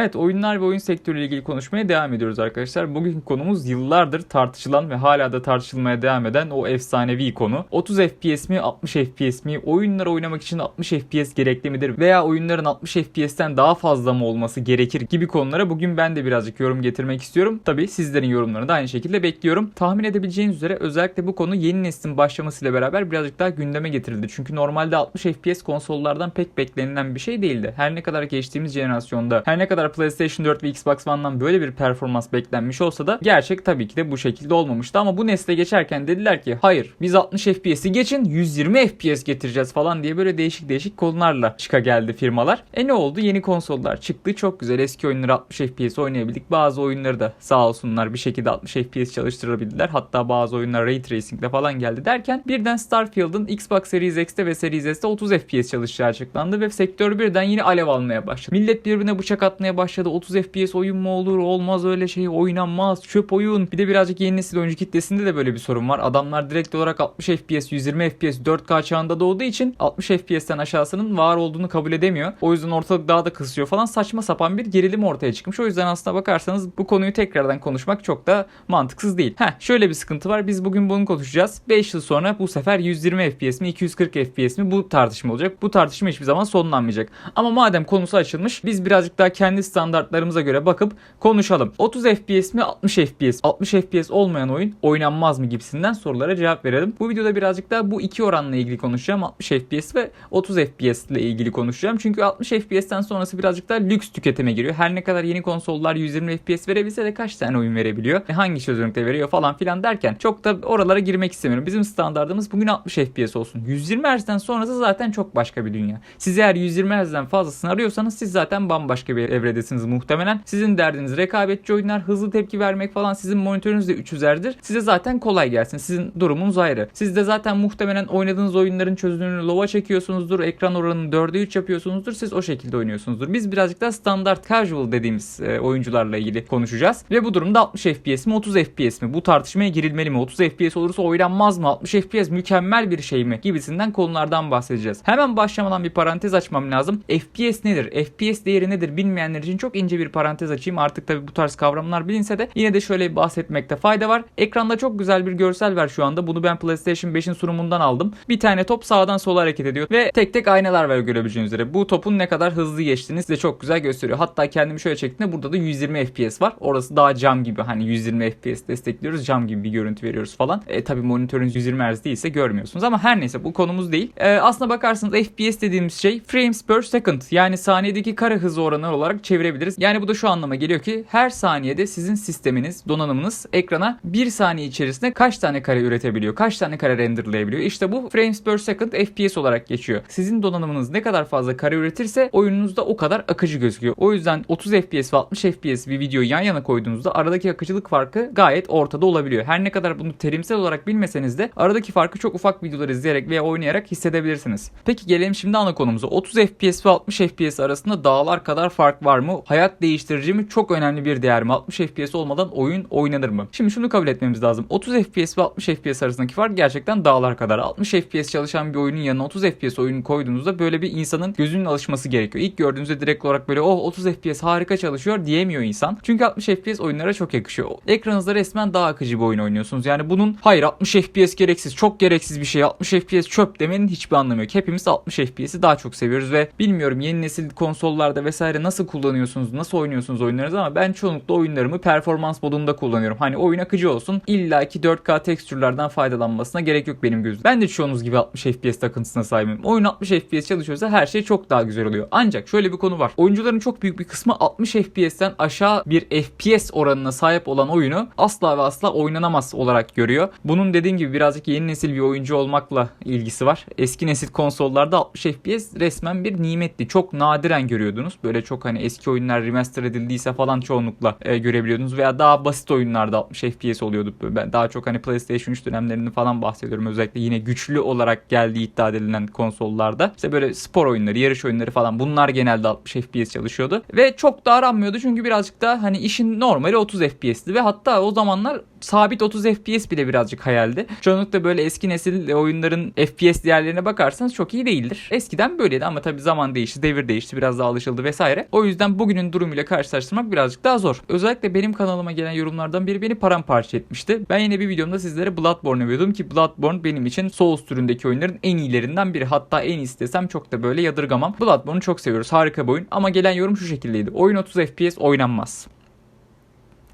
Evet oyunlar ve oyun sektörüyle ilgili konuşmaya devam ediyoruz arkadaşlar. Bugünkü konumuz yıllardır tartışılan ve hala da tartışılmaya devam eden o efsanevi konu. 30 FPS mi 60 FPS mi? Oyunları oynamak için 60 FPS gerekli midir? Veya oyunların 60 FPS'ten daha fazla mı olması gerekir gibi konulara bugün ben de birazcık yorum getirmek istiyorum. Tabi sizlerin yorumlarını da aynı şekilde bekliyorum. Tahmin edebileceğiniz üzere özellikle bu konu yeni neslin başlamasıyla beraber birazcık daha gündeme getirildi. Çünkü normalde 60 FPS konsollardan pek beklenilen bir şey değildi. Her ne kadar geçtiğimiz jenerasyonda her ne kadar PlayStation 4 ve Xbox One'dan böyle bir performans beklenmiş olsa da gerçek tabii ki de bu şekilde olmamıştı ama bu nesle geçerken dediler ki hayır biz 60 FPS'i geçin 120 FPS getireceğiz falan diye böyle değişik değişik konularla çıka geldi firmalar. E ne oldu? Yeni konsollar çıktı. Çok güzel eski oyunları 60 FPS oynayabildik. Bazı oyunları da sağ olsunlar bir şekilde 60 FPS çalıştırabildiler. Hatta bazı oyunlar Ray Tracing'le falan geldi derken birden Starfield'ın Xbox Series X'te ve Series S'te 30 FPS çalışacağı açıklandı ve sektör birden yine alev almaya başladı. Millet birbirine bıçak atmaya başladı. 30 FPS oyun mu olur? Olmaz öyle şey. Oynanmaz. Çöp oyun. Bir de birazcık yeni nesil oyuncu kitlesinde de böyle bir sorun var. Adamlar direkt olarak 60 FPS, 120 FPS, 4K çağında doğduğu için 60 FPS'ten aşağısının var olduğunu kabul edemiyor. O yüzden ortalık daha da kısıyor falan. Saçma sapan bir gerilim ortaya çıkmış. O yüzden aslına bakarsanız bu konuyu tekrardan konuşmak çok da mantıksız değil. Heh şöyle bir sıkıntı var. Biz bugün bunu konuşacağız. 5 yıl sonra bu sefer 120 FPS mi 240 FPS mi bu tartışma olacak. Bu tartışma hiçbir zaman sonlanmayacak. Ama madem konusu açılmış biz birazcık daha kendi standartlarımıza göre bakıp konuşalım. 30 FPS mi 60 FPS? 60 FPS olmayan oyun oynanmaz mı gibisinden sorulara cevap verelim. Bu videoda birazcık daha bu iki oranla ilgili konuşacağım. 60 FPS ve 30 FPS ile ilgili konuşacağım. Çünkü 60 FPS'ten sonrası birazcık daha lüks tüketime giriyor. Her ne kadar yeni konsollar 120 FPS verebilse de kaç tane oyun verebiliyor? E hangi çözünürlükte veriyor falan filan derken çok da oralara girmek istemiyorum. Bizim standartımız bugün 60 FPS olsun. 120 Hz'den sonrası zaten çok başka bir dünya. Siz eğer 120 Hz'den fazlasını arıyorsanız siz zaten bambaşka bir evredesiniz muhtemelen. Sizin derdiniz rekabetçi oyunlar, hızlı tepki vermek falan. Sizin monitörünüz de 300'erdir. Size zaten kolay gelsin. Sizin durumunuz ayrı. Siz de zaten muhtemelen oynadığınız oyunların çözünürlüğünü lova çekiyorsunuzdur. Ekran oranını 4'e 3 yapıyorsunuzdur. Siz o şekilde oynuyorsunuzdur. Biz birazcık daha standart casual dediğimiz e, oyuncularla ilgili konuşacağız. Ve bu durumda 60 FPS mi 30 FPS mi? Bu tartışmaya girilmeli mi? 30 FPS olursa oynanmaz mı? 60 FPS mükemmel bir şey mi? Gibisinden konulardan bahsedeceğiz. Hemen başlamadan bir parantez açmam lazım. FPS nedir? FPS değeri nedir bilmeyenler için çok ince bir parantez açayım. Artık tabi bu tarz kavramlar bilinse de yine de şöyle bahsetmekte fayda var. Ekranda çok güzel bir görsel var şu anda. Bunu ben PlayStation 5'in sunumundan aldım. Bir tane top sağdan sola hareket ediyor ve tek tek aynalar var görebileceğiniz üzere. Bu topun ne kadar hızlı geçtiğini size çok güzel gösteriyor. Hatta kendimi şöyle çektiğimde burada da 120 FPS var. Orası daha cam gibi hani 120 FPS destekliyoruz. Cam gibi bir görüntü veriyoruz falan. E tabi monitörünüz 120 Hz değilse görmüyorsunuz ama her neyse bu konumuz değil. E, aslına bakarsanız FPS dediğimiz şey frames per second yani saniyedeki kare hızı oranı olarak çevirebiliriz. Yani bu da şu anlama geliyor ki her saniyede sizin sisteminiz, donanımınız ekrana bir saniye içerisinde kaç tane kare üretebiliyor? Kaç tane kare renderlayabiliyor? İşte bu frames per second FPS olarak geçiyor. Sizin donanımınız ne kadar fazla kare üretirse oyununuzda o kadar akıcı gözüküyor. O yüzden 30 FPS ve 60 FPS bir videoyu yan yana koyduğunuzda aradaki akıcılık farkı gayet ortada olabiliyor. Her ne kadar bunu terimsel olarak bilmeseniz de aradaki farkı çok ufak videolar izleyerek veya oynayarak hissedebilirsiniz. Peki gelelim şimdi ana konumuza. 30 FPS ve 60 FPS arasında dağlar kadar fark var mı? Hayat değiştirici mi? Çok önemli bir değer mi? 60 FPS olmadan oyun oynanır mı? Şimdi şunu kabul etmemiz lazım. 30 FPS ve 60 FPS arasındaki fark gerçekten dağlar kadar. 60 FPS çalışan bir oyunun yanına 30 FPS oyunu koyduğunuzda böyle bir insanın gözünün alışması gerekiyor. İlk gördüğünüzde direkt olarak böyle oh 30 FPS harika çalışıyor diyemiyor insan. Çünkü 60 FPS oyunlara çok yakışıyor. Ekranınızda resmen daha akıcı bir oyun oynuyorsunuz. Yani bunun hayır 60 FPS gereksiz çok gereksiz bir şey 60 FPS çöp demenin hiçbir anlamı yok. Hepimiz 60 FPS'i daha çok seviyoruz ve bilmiyorum yeni nesil konsollarda vesaire nasıl kullanıyorsunuz, nasıl oynuyorsunuz oyunlarınızı ama ben çoğunlukla oyunlarımı performans modunda kullanıyorum. Hani oyun akıcı olsun illa ki 4K tekstürlerden faydalanmasına gerek yok benim gözüm. Ben de çoğunuz gibi 60 FPS takıntısına sahibim. Oyun 60 FPS çalışıyorsa her şey çok daha güzel oluyor. Ancak şöyle bir konu var. Oyuncuların çok büyük bir kısmı 60 FPS'ten aşağı bir FPS oranına sahip olan oyunu asla ve asla oynanamaz olarak görüyor. Bunun dediğim gibi birazcık yeni nesil bir oyuncu olmakla ilgisi var. Eski nesil konsollarda 60 FPS resmen bir nimetti. Çok nadiren görüyordunuz. Böyle çok hani eski oyunlar remaster edildiyse falan çoğunlukla e, görebiliyordunuz veya daha basit oyunlarda 60 FPS oluyordu. Ben daha çok hani PlayStation 3 dönemlerini falan bahsediyorum. Özellikle yine güçlü olarak geldiği iddia edilen konsollarda. İşte böyle spor oyunları, yarış oyunları falan bunlar genelde 60 FPS çalışıyordu. Ve çok da aranmıyordu çünkü birazcık da hani işin normali 30 FPS'ti ve hatta o zamanlar sabit 30 FPS bile birazcık hayaldi. Çoğunlukla böyle eski nesil oyunların FPS değerlerine bakarsanız çok iyi değildir. Eskiden böyleydi ama tabii zaman değişti, devir değişti, biraz daha alışıldı vesaire. O yüzden bugünün durumuyla karşılaştırmak birazcık daha zor. Özellikle benim kanalıma gelen yorumlardan biri beni paramparça etmişti. Ben yine bir videomda sizlere Bloodborne övüyordum ki Bloodborne benim için Souls türündeki oyunların en iyilerinden biri. Hatta en iyisi desem çok da böyle yadırgamam. Bloodborne'u çok seviyoruz. Harika bir oyun. Ama gelen yorum şu şekildeydi. Oyun 30 FPS oynanmaz.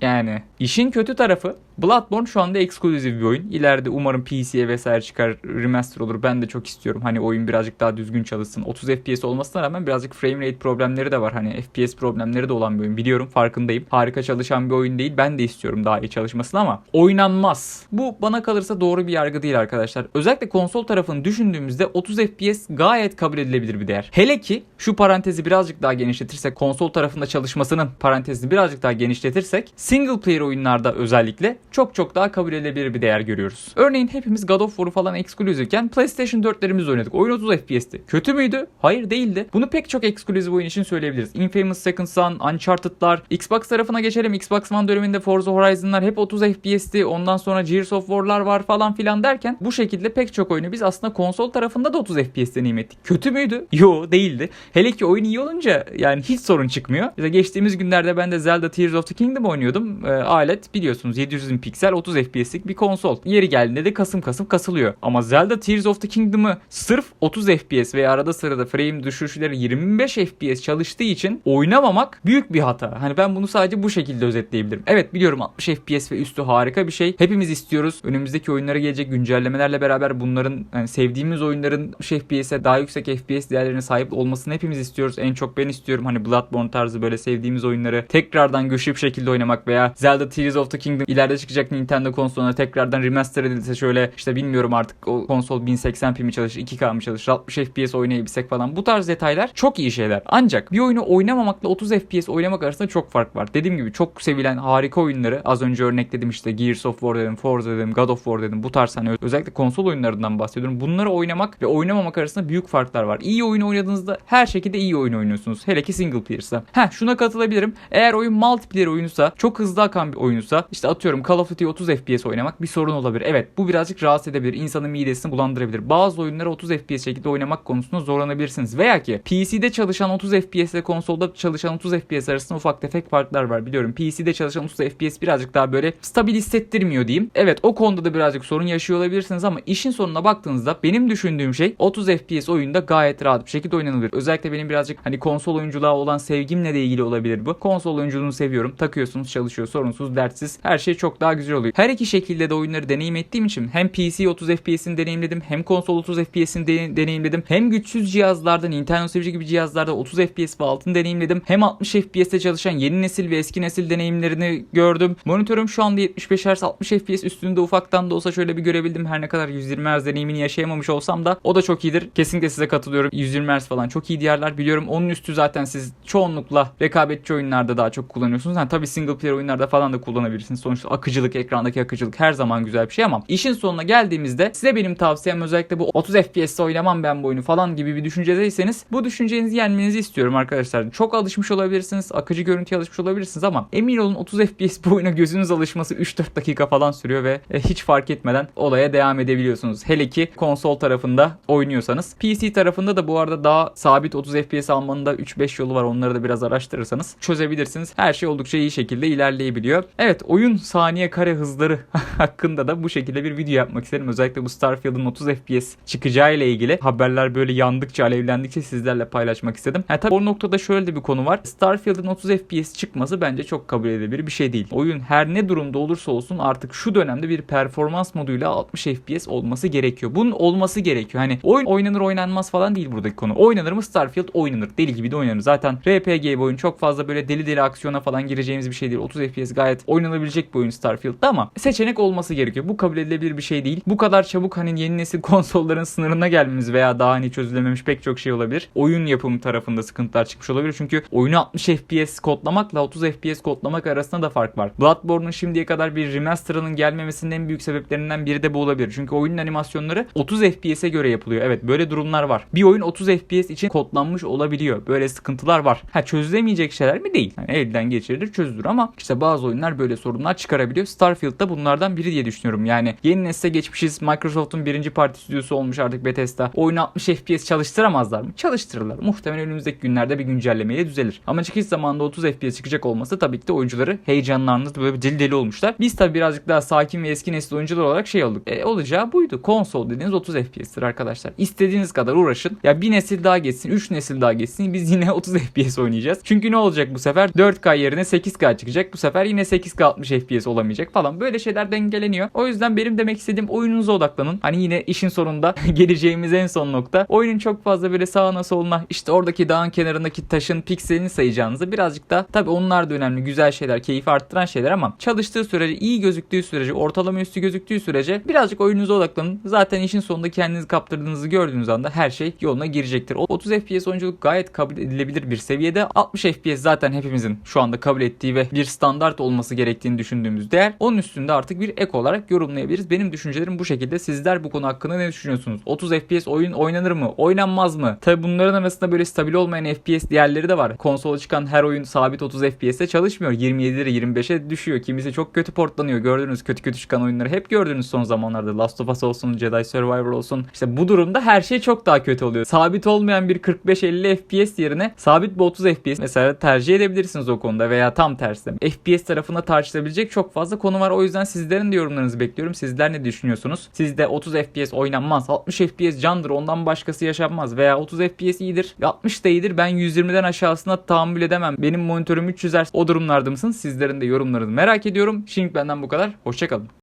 Yani işin kötü tarafı Bloodborne şu anda ekskluzif bir oyun. İleride umarım PC'ye vesaire çıkar remaster olur. Ben de çok istiyorum. Hani oyun birazcık daha düzgün çalışsın. 30 FPS olmasına rağmen birazcık frame rate problemleri de var. Hani FPS problemleri de olan bir oyun. Biliyorum farkındayım. Harika çalışan bir oyun değil. Ben de istiyorum daha iyi çalışmasını ama oynanmaz. Bu bana kalırsa doğru bir yargı değil arkadaşlar. Özellikle konsol tarafını düşündüğümüzde 30 FPS gayet kabul edilebilir bir değer. Hele ki şu parantezi birazcık daha genişletirsek konsol tarafında çalışmasının parantezini birazcık daha genişletirsek single player oyunlarda özellikle çok çok daha kabul edilebilir bir değer görüyoruz. Örneğin hepimiz God of War'u falan ekskluzivken PlayStation 4'lerimiz oynadık. Oyun 30 FPS'ti. Kötü müydü? Hayır değildi. Bunu pek çok ekskluzif oyun için söyleyebiliriz. Infamous Second Son, Uncharted'lar, Xbox tarafına geçelim. Xbox One döneminde Forza Horizon'lar hep 30 FPS'ti. Ondan sonra Gears of War'lar var falan filan derken bu şekilde pek çok oyunu biz aslında konsol tarafında da 30 FPS deneyim ettik. Kötü müydü? Yo değildi. Hele ki oyun iyi olunca yani hiç sorun çıkmıyor. İşte geçtiğimiz günlerde ben de Zelda Tears of the Kingdom oynuyordum. E, alet biliyorsunuz 700 piksel 30 FPS'lik bir konsol. Yeri geldiğinde de kasım kasım kasılıyor. Ama Zelda Tears of the Kingdom'ı sırf 30 FPS veya arada sırada frame düşüşleri 25 FPS çalıştığı için oynamamak büyük bir hata. Hani ben bunu sadece bu şekilde özetleyebilirim. Evet biliyorum 60 FPS ve üstü harika bir şey. Hepimiz istiyoruz. Önümüzdeki oyunlara gelecek güncellemelerle beraber bunların yani sevdiğimiz oyunların 60 FPS'e daha yüksek FPS değerlerine sahip olmasını hepimiz istiyoruz. En çok ben istiyorum. Hani Bloodborne tarzı böyle sevdiğimiz oyunları tekrardan güçlü bir şekilde oynamak veya Zelda Tears of the Kingdom ileride çıkacak Nintendo konsoluna tekrardan remaster edilse şöyle işte bilmiyorum artık o konsol 1080p mi çalışır 2K mı çalışır 60 FPS oynayabilsek falan bu tarz detaylar çok iyi şeyler. Ancak bir oyunu oynamamakla 30 FPS oynamak arasında çok fark var. Dediğim gibi çok sevilen harika oyunları az önce örnekledim işte Gears of War dedim, Forza dedim, God of War dedim. Bu tarz hani özellikle konsol oyunlarından bahsediyorum. Bunları oynamak ve oynamamak arasında büyük farklar var. İyi oyun oynadığınızda her şekilde iyi oyun oynuyorsunuz. Hele ki single player'sa. Heh şuna katılabilirim. Eğer oyun multiplayer oyunsa, çok hızlı akan bir oyunsa işte atıyorum of Duty 30 FPS oynamak bir sorun olabilir. Evet bu birazcık rahatsız edebilir. İnsanın midesini bulandırabilir. Bazı oyunları 30 FPS şekilde oynamak konusunda zorlanabilirsiniz. Veya ki PC'de çalışan 30 FPS ile konsolda çalışan 30 FPS arasında ufak tefek farklar var biliyorum. PC'de çalışan 30 FPS birazcık daha böyle stabil hissettirmiyor diyeyim. Evet o konuda da birazcık sorun yaşıyor olabilirsiniz ama işin sonuna baktığınızda benim düşündüğüm şey 30 FPS oyunda gayet rahat bir şekilde oynanabilir. Özellikle benim birazcık hani konsol oyunculuğa olan sevgimle de ilgili olabilir bu. Konsol oyunculuğunu seviyorum. Takıyorsunuz çalışıyor sorunsuz dertsiz. Her şey çok daha güzel oluyor. Her iki şekilde de oyunları deneyim ettiğim için hem PC 30 FPS'ini deneyimledim hem konsol 30 FPS'ini de- deneyimledim. Hem güçsüz cihazlarda Nintendo Switch gibi cihazlarda 30 FPS ve altını deneyimledim. Hem 60 FPS'te çalışan yeni nesil ve eski nesil deneyimlerini gördüm. Monitörüm şu anda 75 Hz 60 FPS üstünde ufaktan da olsa şöyle bir görebildim. Her ne kadar 120 Hz deneyimini yaşayamamış olsam da o da çok iyidir. Kesinlikle size katılıyorum. 120 Hz falan çok iyi diyarlar biliyorum. Onun üstü zaten siz çoğunlukla rekabetçi oyunlarda daha çok kullanıyorsunuz. Yani tabii single player oyunlarda falan da kullanabilirsiniz. Sonuçta akıcılık, ekrandaki akıcılık her zaman güzel bir şey ama işin sonuna geldiğimizde size benim tavsiyem özellikle bu 30 FPS'te oynamam ben bu oyunu falan gibi bir düşüncedeyseniz bu düşüncenizi yenmenizi istiyorum arkadaşlar. Çok alışmış olabilirsiniz. Akıcı görüntüye alışmış olabilirsiniz ama emin olun 30 FPS bu oyuna gözünüz alışması 3-4 dakika falan sürüyor ve e, hiç fark etmeden olaya devam edebiliyorsunuz. Hele ki konsol tarafında oynuyorsanız. PC tarafında da bu arada daha sabit 30 FPS almanın da 3-5 yolu var. Onları da biraz araştırırsanız çözebilirsiniz. Her şey oldukça iyi şekilde ilerleyebiliyor. Evet oyun saniye kare hızları hakkında da bu şekilde bir video yapmak isterim. Özellikle bu Starfield'ın 30 FPS çıkacağı ile ilgili haberler böyle yandıkça alevlendikçe sizlerle paylaşmak istedim. Ha, tabii o noktada şöyle de bir konu var. Starfield'ın 30 FPS çıkması bence çok kabul edilebilir bir şey değil. Oyun her ne durumda olursa olsun artık şu dönemde bir performans moduyla 60 FPS olması gerekiyor. Bunun olması gerekiyor. Hani oyun oynanır oynanmaz falan değil buradaki konu. Oynanır mı Starfield oynanır. Deli gibi de oynanır. Zaten RPG bir oyun çok fazla böyle deli deli aksiyona falan gireceğimiz bir şey değil. 30 FPS gayet oynanabilecek bir oyun Starfield'da ama seçenek olması gerekiyor. Bu kabul edilebilir bir şey değil. Bu kadar çabuk hani yeni nesil konsolların sınırına gelmemiz veya daha hani çözülememiş pek çok şey olabilir. Oyun yapımı tarafında sıkıntılar çıkmış olabilir. Çünkü oyunu 60 FPS kodlamakla 30 FPS kodlamak arasında da fark var. Bloodborne'un şimdiye kadar bir remaster'ının gelmemesinin en büyük sebeplerinden biri de bu olabilir. Çünkü oyunun animasyonları 30 FPS'e göre yapılıyor. Evet böyle durumlar var. Bir oyun 30 FPS için kodlanmış olabiliyor. Böyle sıkıntılar var. Ha çözülemeyecek şeyler mi değil. Yani elden geçirilir çözülür ama işte bazı oyunlar böyle sorunlar çıkarabiliyor. Geliyor. Starfield da bunlardan biri diye düşünüyorum. Yani yeni nesle geçmişiz. Microsoft'un birinci parti stüdyosu olmuş artık Bethesda. Oyunu 60 FPS çalıştıramazlar mı? Çalıştırırlar. Muhtemelen önümüzdeki günlerde bir güncellemeyle düzelir. Ama çıkış zamanında 30 FPS çıkacak olması tabii ki de oyuncuları heyecanlandırdı. Böyle deli deli olmuşlar. Biz tabii birazcık daha sakin ve eski nesil oyuncular olarak şey olduk. E, olacağı buydu. Konsol dediğiniz 30 FPS'tir arkadaşlar. İstediğiniz kadar uğraşın. Ya bir nesil daha geçsin, 3 nesil daha geçsin. Biz yine 30 FPS oynayacağız. Çünkü ne olacak bu sefer? 4K yerine 8K çıkacak. Bu sefer yine 8K 60 FPS olamayacak falan. Böyle şeyler dengeleniyor. O yüzden benim demek istediğim oyununuza odaklanın. Hani yine işin sonunda geleceğimiz en son nokta. Oyunun çok fazla böyle sağına soluna işte oradaki dağın kenarındaki taşın pikselini sayacağınızı birazcık da tabii onlar da önemli. Güzel şeyler, keyif arttıran şeyler ama çalıştığı sürece, iyi gözüktüğü sürece, ortalama üstü gözüktüğü sürece birazcık oyununuza odaklanın. Zaten işin sonunda kendinizi kaptırdığınızı gördüğünüz anda her şey yoluna girecektir. O 30 FPS oyunculuk gayet kabul edilebilir bir seviyede. 60 FPS zaten hepimizin şu anda kabul ettiği ve bir standart olması gerektiğini düşündüğümüz değer. Onun üstünde artık bir ek olarak yorumlayabiliriz. Benim düşüncelerim bu şekilde. Sizler bu konu hakkında ne düşünüyorsunuz? 30 FPS oyun oynanır mı? Oynanmaz mı? Tabi bunların arasında böyle stabil olmayan FPS değerleri de var. Konsola çıkan her oyun sabit 30 FPS'te çalışmıyor. 27'lere 25'e düşüyor. Kimisi çok kötü portlanıyor. Gördünüz kötü kötü çıkan oyunları hep gördünüz son zamanlarda. Last of Us olsun, Jedi Survivor olsun. İşte bu durumda her şey çok daha kötü oluyor. Sabit olmayan bir 45-50 FPS yerine sabit bir 30 FPS mesela tercih edebilirsiniz o konuda veya tam tersi. FPS tarafında tartışılabilecek çok fazla konu var. O yüzden sizlerin de yorumlarınızı bekliyorum. Sizler ne düşünüyorsunuz? Sizde 30 FPS oynanmaz. 60 FPS candır. Ondan başkası yaşanmaz. Veya 30 FPS iyidir. 60 da iyidir. Ben 120'den aşağısına tahammül edemem. Benim monitörüm 300 Hz. O durumlarda mısınız? Sizlerin de yorumlarını merak ediyorum. Şimdi benden bu kadar. Hoşçakalın.